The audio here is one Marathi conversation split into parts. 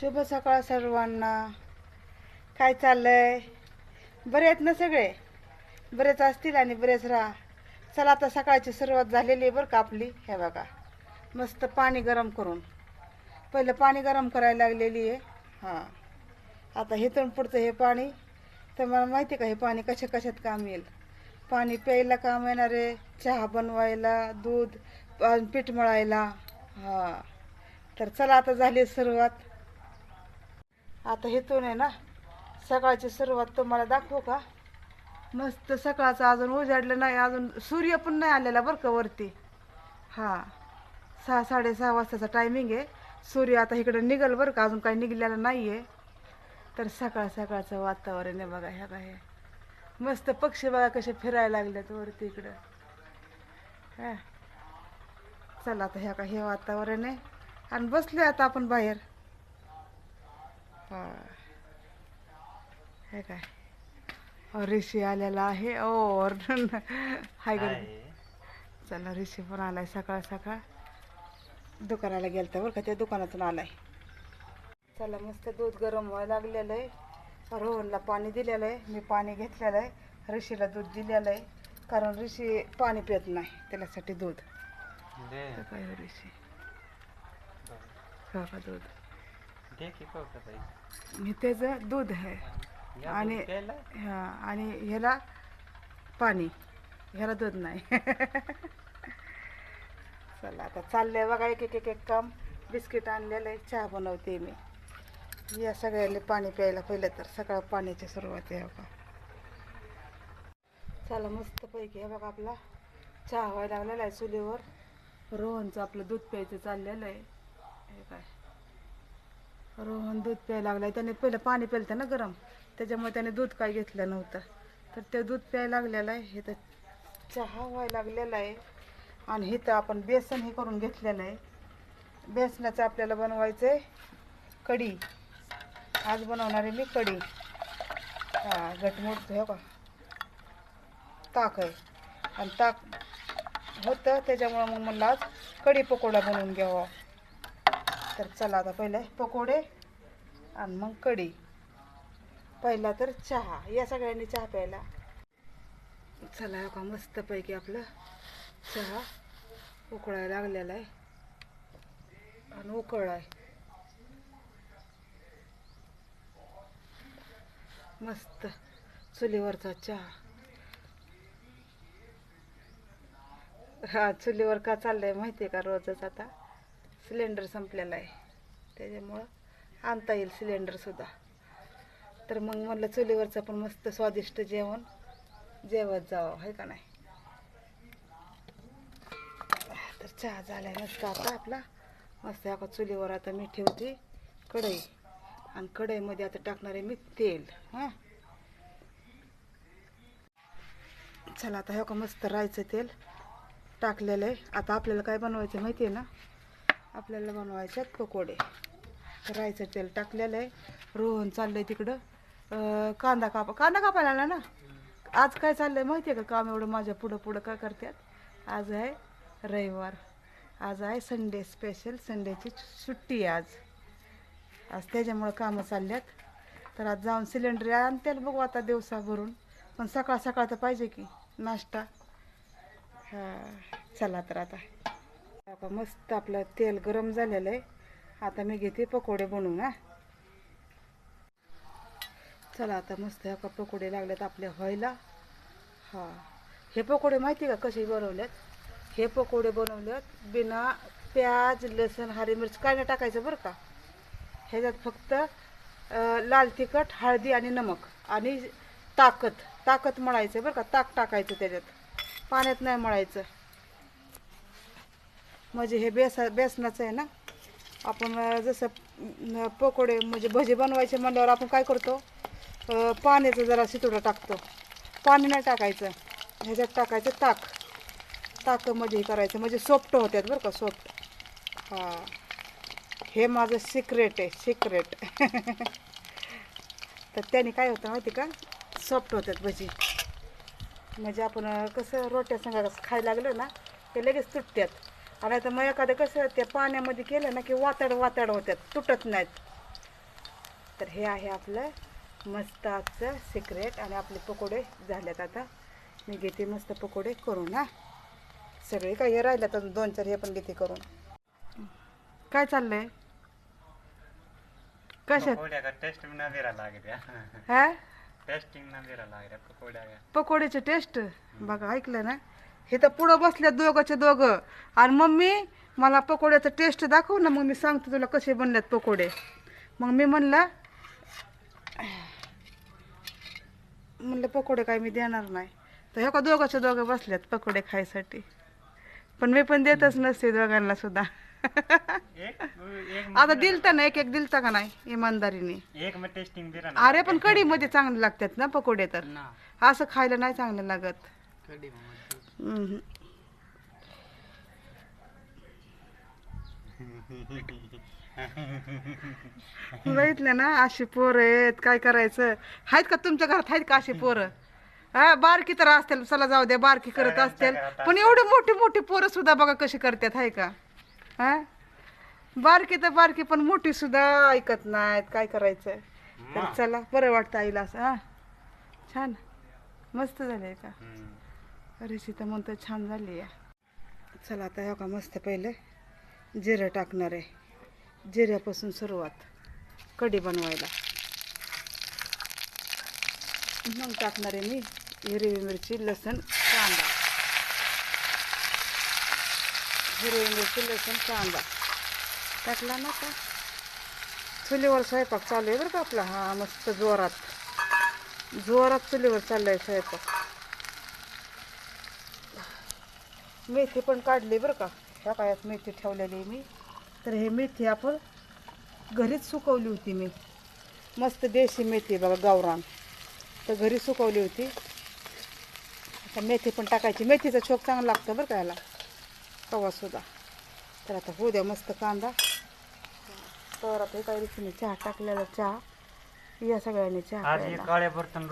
शुभ सकाळ सर्वांना. काय चाललंय? बरे आहेत ना सगळे? बरेच असतील आणि बरेच राहा. चला आता सकाळची सुरुवात झालेली आहे बरं का आपली. हे बघा मस्त पाणी गरम करून. पहिलं पाणी गरम करायला लागलेली आहे. हां. आता इथून पुढचं हे पाणी. तर मला माहिती आहे का हे पाणी कशा कशात काम येईल? पाणी प्यायला काम येणार आहे चहा बनवायला दूध पीठ मळायला. हां. तर चला आता झाली सुरुवात. आता हेतून आहे ना सकाळची सुरुवात तुम्हाला दाखवू का? मस्त सकाळचं अजून उजाडलं नाही अजून सूर्य पण नाही आलेला बरं का वरती. हां सहा साडेसहा वाजताचा टायमिंग आहे. सूर्य आता इकडं निघल बरं का अजून काही निघलेलं नाही आहे तर सकाळ सकाळचं वातावरण आहे बघा ह्या काय हे. मस्त पक्षी बघा कसे फिरायला लागलेत वरती इकडं. हा. चला आता ह्या का हे वातावरण आहे. आणि बसले आता आपण बाहेर. हा. हे काय? ऋषी आलेला आहे. ओ हाय गर्दी चला ऋषी पण आलाय सकाळ सकाळ. दुकानाला गेलता बरं का? त्या दुकानातून आलाय. चला मस्त दूध गरम व्हायला लागलेलं आहे. रोहनला पाणी दिलेलं आहे. मी पाणी घेतलेलं आहे. ऋषीला दूध दिलेलं आहे. कारण ऋषी पाणी पित नाही. त्याच्यासाठी दूध. तर काय हो का मी त्याचं दूध आहे. आणि हा आणि ह्याला पाणी. ह्याला दूध नाही. चला आता चाललंय बघा एक एक एक एक काम. बिस्किट आणलेलं आहे चहा बनवते मी. या सगळ्याला पाणी प्यायला पहिलं तर सकाळ पाण्याची सुरुवात आहे बघा. चला मस्त पैकी हे बघा आपला चहा व्हायला लागलेला आहे चुलीवर. रोहनचं आपलं दूध प्यायचं चाललेलं आहे. हे काय? रोहन दूध प्यायला लागलाय. त्याने पहिलं पाणी प्यायलं ना गरम. त्याच्यामुळे त्याने दूध काय घेतलं नव्हतं. तर ते दूध प्यायला लागलेलं आहे. हे तर चहा व्हायला लागलेला आहे. आणि हे तर आपण बेसन हे करून घेतलेलं आहे. बेसनाचं आपल्याला बनवायचं आहे कढी. आज बनवणार आहे मी कढी. हा घटमुट हो का? ताक आहे. आणि ताक होतं त्याच्यामुळं मग म्हणलं आज कढी पकोडा बनवून घ्यावा. तर चला आता पहिले पकोडे. आणि मग कढी. पहिला तर चहा. या सगळ्यांनी चहा प्यायला. चला का मस्तपैकी आपलं चहा उकळायला लागलेला आहे. आणि उकळ आहे मस्त चुलीवरचा चहा. हा चुलीवर का चाललंय माहिती आहे का रोजच आता? सिलेंडर संपलेला आहे. त्याच्यामुळं आणता येईल सिलेंडरसुद्धा तर मग म्हणलं चुलीवरचं पण मस्त स्वादिष्ट जेवण. जेवत जावं आहे का नाही? तर चहा झाला मस्त आता आपला. मस्त आता चुलीवर आता मी ठेवते कढई. आणि कढईमध्ये आता टाकणार आहे मी तेल हां? चला आता हे का मस्त राहायचं तेल. टाकलेलं आहे. आता आपल्याला काय बनवायचं माहिती आहे ना? आपल्याला बनवायचे आहेत पकोडे. राहायचं तेल टाकलेलं आहे. रोहन चाललंय तिकडं. अं, कांदा कापा कांदा कापायला आला ना? आज काय चाललंय माहिती आहे का काम एवढं? माझ्या पुढं पुढं काय करतात आज आहे रविवार. आज आहे संडे स्पेशल संडेची सुट्टी आहे आज. आज त्याच्यामुळं कामं चालल्यात. तर आज जाऊन सिलेंडर आणते बघू आता दिवसा भरून पण सकाळ सकाळ तर पाहिजे की नाश्ता. हा चला तर आता. आता मस्त आपलं तेल गरम झालेलं आहे. आता मी घेते पकोडे बनवून हा. चला आता मस्त ह्या का पकोडे लागलेत आपल्या व्हायला हा. हे पकोडे माहिती का कसे बनवलेत? हे पकोडे बनवलेत बिना प्याज लसण हरी मिरच काय नाही टाकायचं बरं का. ह्याच्यात फक्त लाल तिखट हळदी आणि नमक आणि ताकद ताकद मळायचं बरं का. ताक टाकायचं त्याच्यात. पाण्यात नाही मळायचं. म्हणजे हे बेसा बेसनाचं आहे ना? आपण जसं पकोडे म्हणजे भजी बनवायचे म्हणल्यावर आपण काय करतो? पाण्याचं जरा शितोडा टाकतो. पाणी नाही टाकायचं. ह्याच्यात टाकायचं ताक. ताकमध्ये हे करायचं. म्हणजे सोफ्ट होत्यात बरं का सोफ्ट हां. हे माझं सिक्रेट आहे सिक्रेट तर त्याने काय होतं माहिती का? सॉफ्ट होतात भजी. म्हणजे आपण कसं रोट्या संगा खायला लागलं ना ते लगेच तुटतात आणि आता मग एखादं कसं त्या पाण्यामध्ये केलं ना की वातड वातड होतात तुटत नाहीत. तर हे आहे आपलं मस्त आजचं सिक्रेट आणि आपले पकोडे झालेत आता. मी घेते मस्त पकोडे करून हा. सगळे काही हे राहिल्यात अजून दोन चार हे पण घेते करून. काय चाललंय? कशात? पकोड्या का टेस्ट में ना बेरा लाग दिया हा? टेस्टिंग का पकोड्याचे टेस्ट बघा ऐकलं ना? हे तर पुढं बसल्यात दोघंचे दोघं. आणि मम्मी मला पकोड्याचं टेस्ट दाखव ना मग मी सांगते तुला कसे बनल्यात पकोडे. मग मी म्हणलं म्हणलं पकोडे काय मी देणार नाही. तर हे का दोघांचे दोघं बसल्यात पकोडे खायसाठी. पण मी पण देतच नसते दोघांना सुद्धा. एक एक आता दिलता ना एक एक दिलता का नाही इमानदारीने? एक में टेस्टिंग बेरा ना. अरे पण कढीमध्ये चांगले लागतात ना पकोडे तर. ना. असं खायला नाही चांगलं लागत. बघितलं ना अशी पोरं आहेत काय करायचं? आहेत का तुमच्या घरात? आहेत का अशी पोरं? हा बारकी तर असतील. चला जाऊ द्या बारकी करत असतील. पण एवढी मोठी मोठी पोरं सुद्धा बघा कशी करतात आहे का? हा? बारकी तर बारकी पण मोठी सुद्धा ऐकत नाहीत. काय करायचं? तर चला बरं वाटतं आईला असं. हा. छान. मस्त झालंय का? ऋषी म्हणतो छान झाली आहे. चला आता हे का मस्त पहिले जिरं टाकणार आहे. जिऱ्यापासून सुरुवात. कढी बनवायला. मग टाकणार आहे मी हिरवी मिरची लसण कांदा. हिरवी मिरची लसण कांदा. टाकला ना का चुलीवर स्वयंपाक चालू आहे बरं का आपला. हा मस्त जोरात. जोरात चुलीवर चाललाय स्वयंपाक. मेथी पण काढली बरं का. ह्या काळात मेथी ठेवलेली आहे मी. तर हे मेथी आपण घरीच सुकवली होती मी. मस्त देशी मेथी बघा गावरान. तर घरी सुकवली होती. आता मेथी पण टाकायची. मेथीचा छोक चांगला लागतं बरं का याला. कवासुद्धा तर आता होऊ द्या मस्त कांदा. तर आता एका रीतीने चहा टाकलेला चहा. या सगळ्यांनी चहा आज ये प्यायला. काले बर्तन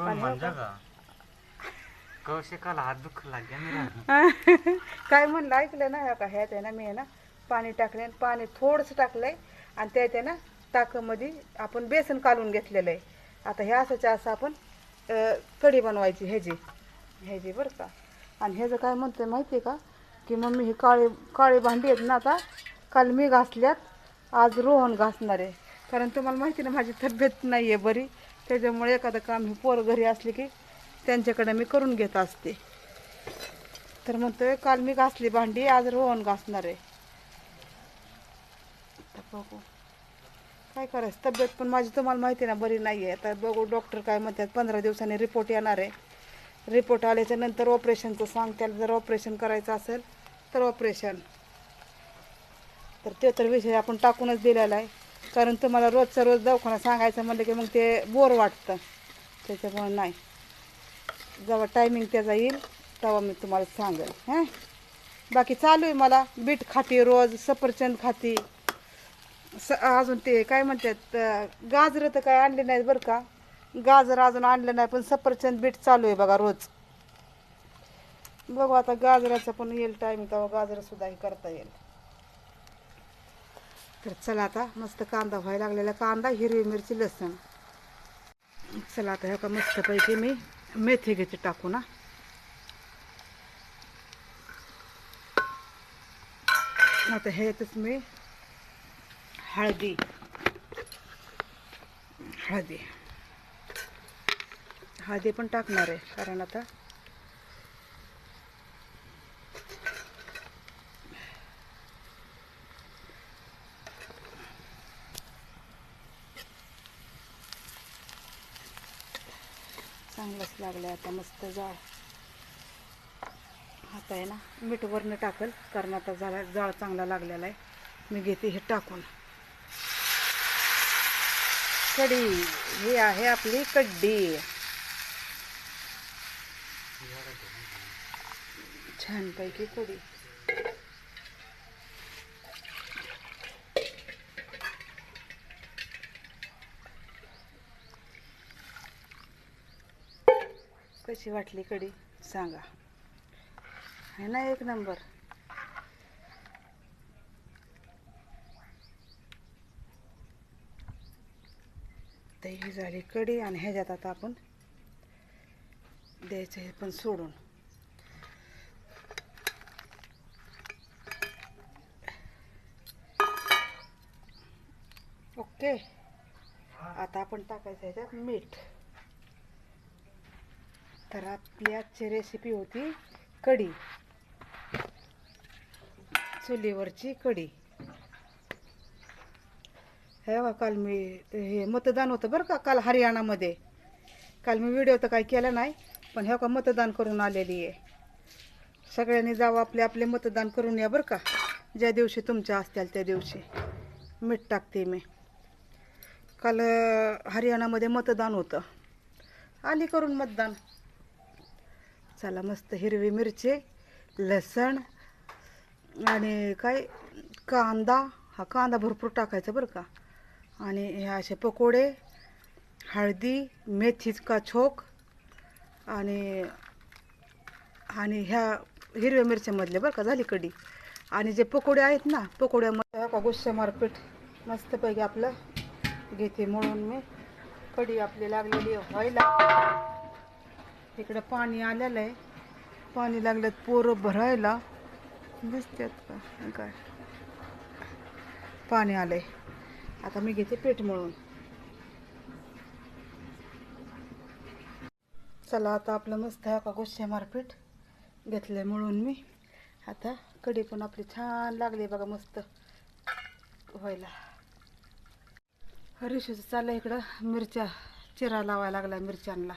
कौशिकाला हात दुख काय म्हणलं ऐकलं ना का ह्यात आहे ना मी आहे ना पाणी टाकले आणि पाणी थोडंसं टाकलंय आणि त्यात आहे ना टाकामध्ये आपण बेसन कालून घेतलेलं आहे. आता हे असंच्या असं आपण कढी बनवायची ह्याची. ह्याची बरं का. आणि ह्याचं काय म्हणतोय माहिती आहे का? की मम्मी ही काळी काळी भांडी आहेत ना आता काल मी घासल्यात आज रोहन घासणार आहे. कारण तुम्हाला माहिती ना माझी तब्येत नाही आहे बरी. त्याच्यामुळे एखादं काम ही पोर घरी असली की त्यांच्याकडे मी करून घेत असते. तर म्हणतोय काल मी घासली भांडी आज रोहन घासणार आहे. बघू. काय करायचं? तब्येत पण माझी तुम्हाला माहिती ना बरी नाही आहे. आता बघू डॉक्टर काय म्हणतात पंधरा दिवसांनी रिपोर्ट येणार आहे. रिपोर्ट आल्याच्यानंतर ऑपरेशनचं सांग. त्याला जर ऑपरेशन करायचं असेल तर ऑपरेशन तर ते तर विषय आपण टाकूनच दिलेला आहे. कारण तुम्हाला रोजचा रोज दवाखाना सांगायचं म्हणलं की मग ते बोर वाटतं. त्याच्यामुळे नाही. जेव्हा टायमिंग त्याचा येईल तेव्हा मी तुम्हाला सांगेल हां? बाकी चालू आहे मला बीट खाते रोज सफरचंद खाते. स अजून ते काय म्हणतात गाजरं तर काय आणले नाहीत बरं का? गाजर अजून आणलं नाही पण सफरचंद बीट चालू आहे बघा रोज. बघू आता गाजराचं पण येईल टाईम तेव्हा गाजरंसुद्धा हे करता येईल. तर चला आता मस्त कांदा व्हायला लागलेला कांदा हिरवी मिरची लसण. चला आता ह्या का मस्तपैकी मी मेथी घेते टाकू ना. आता ह्यातच मी हळदी हळदी. हळदी पण टाकणार आहे कारण आता झालं आता मस्त जाळ. आता आहे ना मीठ वरनं टाकल कारण आता झाला जाळ चांगला लागलेला आहे. मी घेते हे टाकून. कढी ही आहे आपली कड्डी छानपैकी कडी कशी वाटली कढी सांगा. आहे ना एक नंबर. आता ही झाली कढी आणि ह्याच्यात आता आपण द्यायचं हे पण सोडून. ओके. आता आपण टाकायचं ह्याच्यात मीठ. तर आपली रेसिपी होती कढी. चुलीवरची कढी. हे बघा काल मी हे मतदान होतं बरं का काल हरियाणामध्ये. काल मी व्हिडिओ तर काही केला नाही पण हे का मतदान करून आलेली आहे. सगळ्यांनी जावं आपले आपले मतदान करून या बरं का. ज्या दिवशी तुमच्या असतील त्या दिवशी. मीठ टाकते मी. काल हरियाणामध्ये मतदान होतं. आली करून मतदान. चला मस्त हिरवी मिरची लसण आणि काय कांदा. हा कांदा भरपूर टाकायचा बरं का. आणि हे असे पकोडे हळदी मेथीच का छोक आणि आणि ह्या हिरव्या मिरच्यामधले बरं का झाली कढी. आणि जे पकोडे आहेत ना पकोड्यामध्ये का गुस्से मारपीठ मस्तपैकी आपलं घेते. म्हणून मी कढी आपली लागलेली व्हायला इकडं पाणी आलेलं आहे. पाणी लागलं पोरं भरायला. दिसतात का? काय? पाणी आलंय. आता मी घेते पीठ मळून. चला आता आपलं मस्त आहे का गुस्से मारपीठ? घेतलंय म्हणून मी. आता कढी पण आपली छान लागली बघा मस्त. व्हायला. हरीशचं चाललं इकडं मिरच्या चिरा लावायला लागला मिरच्यांना.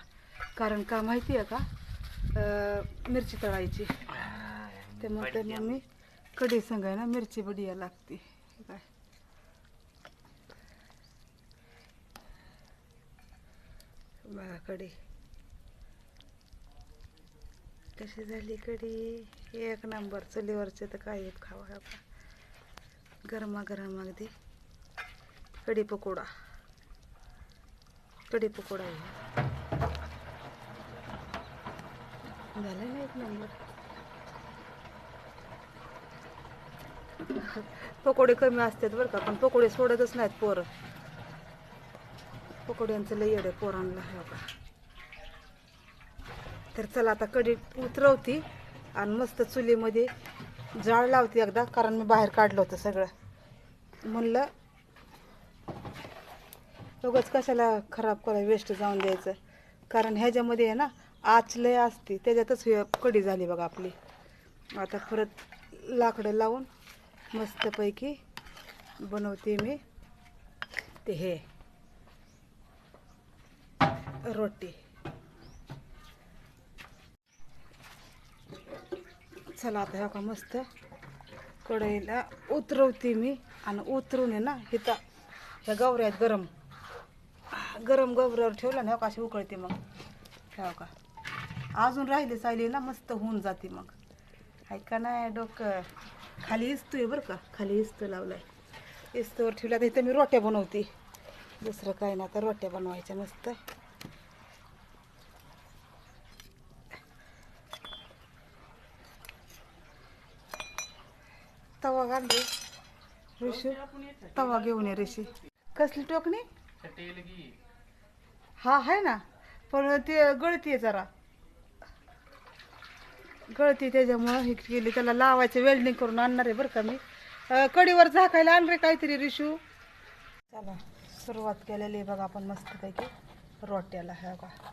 कारण का माहिती आहे का? अं, मिरची तळायची. ते म्हणते मग मी कढी सांगाय ना मिरची बडिया लागते. हे काय? बघा कढी. कशी झाली कढी? एक नंबर चुलीवरचे तर काय एक खावा. गरमा गरम अगदी. कढी पकोडा. कढी पकोडा आहे. झालं ना एक नंबर पकोडे कमी असतात बरं का पण पकोडे सोडतच नाहीत पोरं. पकोड्यांचं लई येडे पोरांना हे का तर चला आता कढी उतरवती आणि मस्त चुलीमध्ये जाळ लावते एकदा कारण मी बाहेर काढलं होतं सगळं. म्हणलं उगाच कशाला खराब करायला वेस्ट जाऊन द्यायचं. कारण ह्याच्यामध्ये आहे ना आच लय असते. त्याच्यातच हे कढी झाली बघा आपली. आता परत लाकडं लावून मस्तपैकी बनवते मी. ते हे. रोटी. चला आता का मस्त कढईला उतरवते मी. आणि उतरून आहे ना हिता ह्या गवऱ्या आहेत गरम. गरम गवऱ्यावर ठेवलं ना हो का अशी उकळते मग. ह्या का अजून राहिली चालली ना मस्त होऊन जाते मग. ऐका नाही डोकं? खाली इस्तोय बरं का? खाली इस्तो लावलाय. इस्तोवर ठेवला तर इथं मी रोट्या बनवते. दुसरं काय ना तर रोट्या बनवायच्या मस्त. तवा घाल रे ऋषी तवा घेऊन ये ऋषी. कसली टोकणी? हा आहे ना. पण ते गळती जरा. गळती त्याच्यामुळं हे केली. त्याला लावायचं वेल्डिंग करून आणणार आहे बरं का मी. कडीवर झाकायला आण रे काहीतरी रिशू. चला सुरुवात केलेली आहे बघा आपण मस्तपैकी रोट्याला ह्या बघा.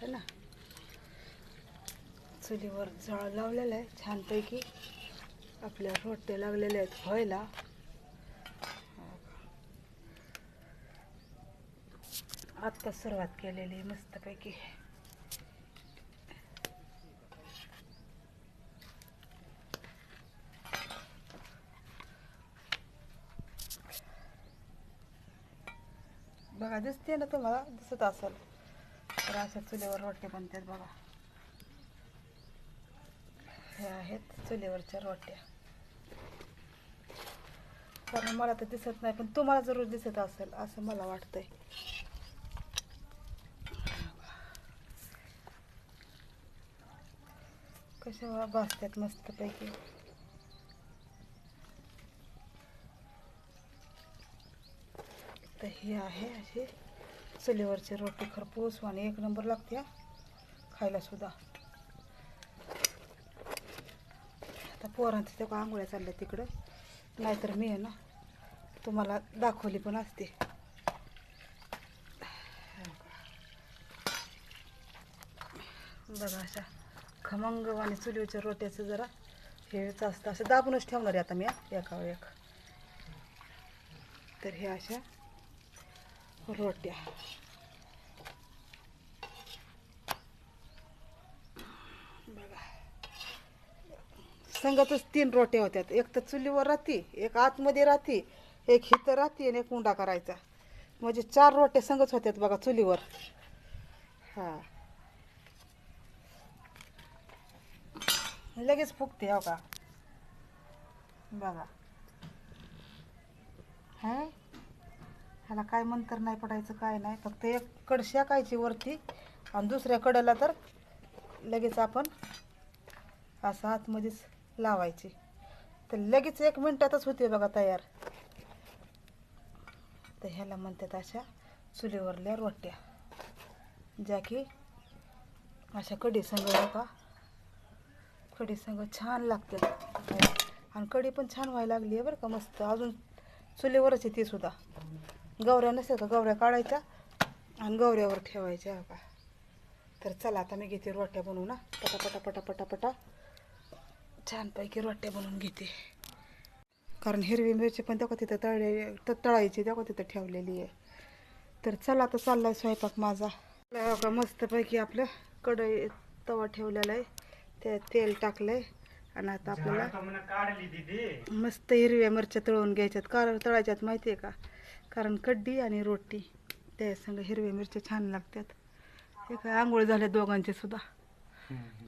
है ना. चुलीवर जळ लावलेलं आहे छानपैकी. आपल्या रोट्या लागलेल्या आहेत व्हायला. आत्ता सुरुवात केलेली आहे मस्तपैकी. बघा दिसते ना तुम्हाला? दिसत असेल. तर अशा चुलीवर रोट्या बनतात बघा. हे आहेत चुलीवरच्या रोट्या. कारण मला तर दिसत नाही पण तुम्हाला जरूर दिसत असेल असं मला वाटतंय. कशा भासतात मस्तपैकी. तर हे आहे अशी चुलीवरची रोटी खरपूस आणि एक नंबर लागते खायला सुद्धा. आता पोरांचं तेव्हा आंघोळ्या चालल्या तिकडं. नाहीतर मी आहे ना तुम्हाला दाखवली पण असते. बघा अशा खमंग आणि चुलीवरच्या रोट्याचं जरा हेच असतं असं दाबूनच ठेवणार आहे आता मी एका एकावर एक. तर हे अशा रोट्या. बघा. संगतच तीन रोट्या होत्यात. एक तर चुलीवर राहते एक आतमध्ये राहते एक हिथं राहते आणि एक उंडा करायचा. म्हणजे चार रोट्या संगच होत्यात बघा चुलीवर. हां. लगेच फुगते हो का? बघा. हा? ह्याला काय मंतर नाही पडायचं काय नाही. फक्त एक कड शेकायची वरती आणि दुसऱ्या कडेला तर लगेच आपण असं आतमध्येच लावायची. तर लगेच एक मिनटातच होते बघा तयार. तर ह्याला म्हणतात अशा चुलीवरल्या रोट्या. ज्या की अशा कढी संग का कढी संग छान लागते आणि कढी पण छान व्हायला लागली आहे बरं का मस्त. अजून चुलीवरच आहे ती सुद्धा. गवऱ्या नसतात का? गवऱ्या काढायच्या आणि गवऱ्यावर ठेवायच्या का तर चला आता मी घेते रोट्या बनवून ना पटा पटा पटा. छानपैकी रोट्या बनवून घेते. कारण हिरवी मिरची पण तेव्हा तिथं तळले त- तळायची तेव्हा तिथं ठेवलेली आहे. तर चला आता चाललाय स्वयंपाक माझा. हो का मस्तपैकी आपलं कढई तवा ठेवलेला आहे. त्यात तेल टाकलंय. आणि आता आपल्याला मस्त हिरव्या मिरच्या तळून घ्यायच्यात. कारण तळायच्यात माहिती आहे का? कारण कड्डी आणि रोटी त्या संग हिरव्या मिरच्या छान लागतात. एक काय आंघोळ झाल्या दोघांचे सुद्धा.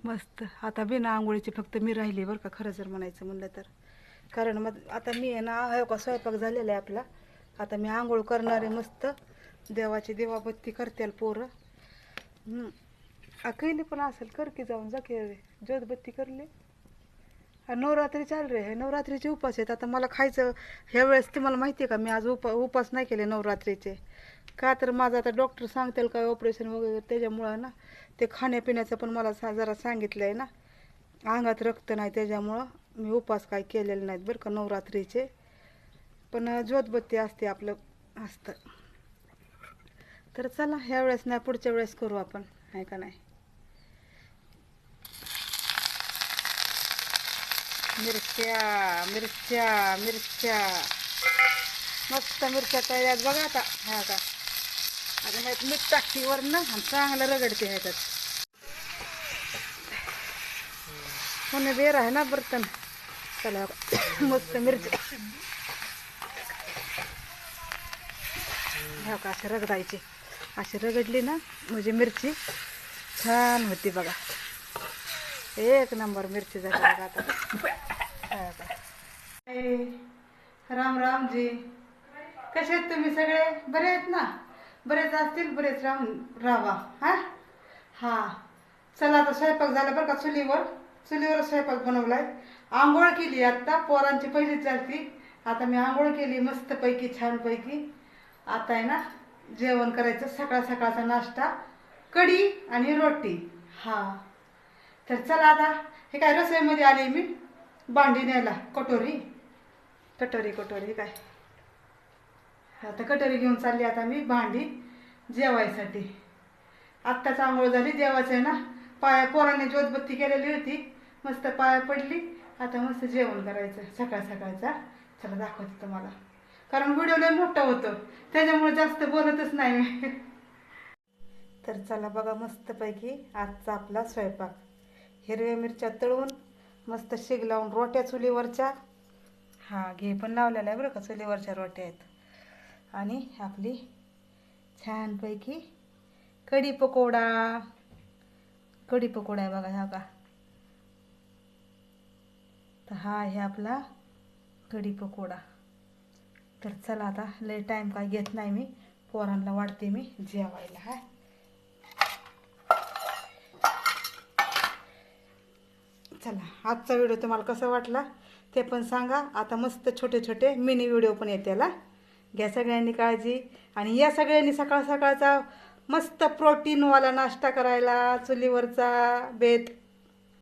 मस्त. आता बिना आंघोळीची फक्त मी राहिली बरं का खरं जर म्हणायचं म्हणलं तर. कारण मग आता मी आहे ना हो का स्वयंपाक झालेला आहे आपला. आता मी आंघोळ करणारे मस्त. देवाची देवाबत्ती करतील पोरं. कैली पण असेल कर की जाऊन जा की ज्योतबत्ती करले. नवरात्री चाल रे हे नवरात्रीचे उपास आहेत. आता मला खायचं ह्या वेळेस तुम्हाला माहिती आहे का मी आज उपा उपास नाही केले नवरात्रीचे. का तर माझं आता डॉक्टर सांगतील काय ऑपरेशन वगैरे त्याच्यामुळं ना ते खाण्यापिण्याचं पण मला सा जरा सांगितलं आहे ना. अंगात रक्त नाही त्याच्यामुळं मी उपास काय केलेले नाहीत बरं का नवरात्रीचे. पण ज्योतबत्ती असते आपलं असतं. तर चला ह्या वेळेस नाही पुढच्या वेळेस करू आपण आहे का नाही? मिरच्या मिरच्या मिरच्या. मस्त मिरच्या तयार बघा आता. ह्या का? आता ह्यात मीठ टाकते वरनं आणि चांगलं रगडते ह्याच्यात. कोणी बेर आहे ना बर्तन चला मस्त मिरच्या. ह्या का असे रगडायचे. अशी रगडली ना म्हणजे मिरची छान होती बघा. एक नंबर मिरची झाली बघा आता. राम राम जी कसे आहेत तुम्ही सगळे? बरे आहेत ना? बरेच असतील बरेच राम राहा हा? हा. चला आता स्वयंपाक झाला बरं का चुलीवर. चुलीवर स्वयंपाक बनवलाय. आंघोळ केली आत्ता पोरांची पहिलीच चालती. आता मी आंघोळ केली मस्तपैकी छानपैकी आता आहे ना जेवण करायचं सकाळ सकाळचा नाश्ता कढी आणि रोटी. हा. तर चला आता हे काय रसोईमध्ये आले मी? भांडी न्यायला कटोरी? कटोरी कटोरी काय? आता कटोरी घेऊन चालली आता मी भांडी जेवायसाठी. आत्ताच आंघोळ झाली जेवायचं आहे ना? पाया पोराने ज्योतबत्ती केलेली होती. मस्त पाया पडली. आता मस्त जेवण करायचं सकाळ सकाळचा. चला दाखवते तुम्हाला. कारण व्हिडिओ लय मोठा होतो. त्याच्यामुळे जास्त बोलतच नाही तर चला बघा मस्तपैकी आजचा आपला स्वयंपाक. हिरव्या मिरच्या तळून मस्त शिग लावून रोट्या चुलीवरच्या. हा घे. पण लावलेला आहे बरं का चुलीवरच्या रोट्या आहेत. आणि आपली छानपैकी कढी पकोडा. कढी पकोडा आहे बघा हा का. तर हा आहे आपला कढी पकोडा. तर चला आता लय टाईम काय घेत नाही मी. पोरांना वाढते मी जेवायला हा. चला आजचा व्हिडिओ तुम्हाला कसा वाटला? ते पण सांगा. आता मस्त छोटे छोटे मिनी व्हिडिओ पण येते हा घ्या सगळ्यांनी काळजी. आणि या सगळ्यांनी सकाळ सकाळचा मस्त प्रोटीनवाला नाश्ता करायला चुलीवरचा बेत.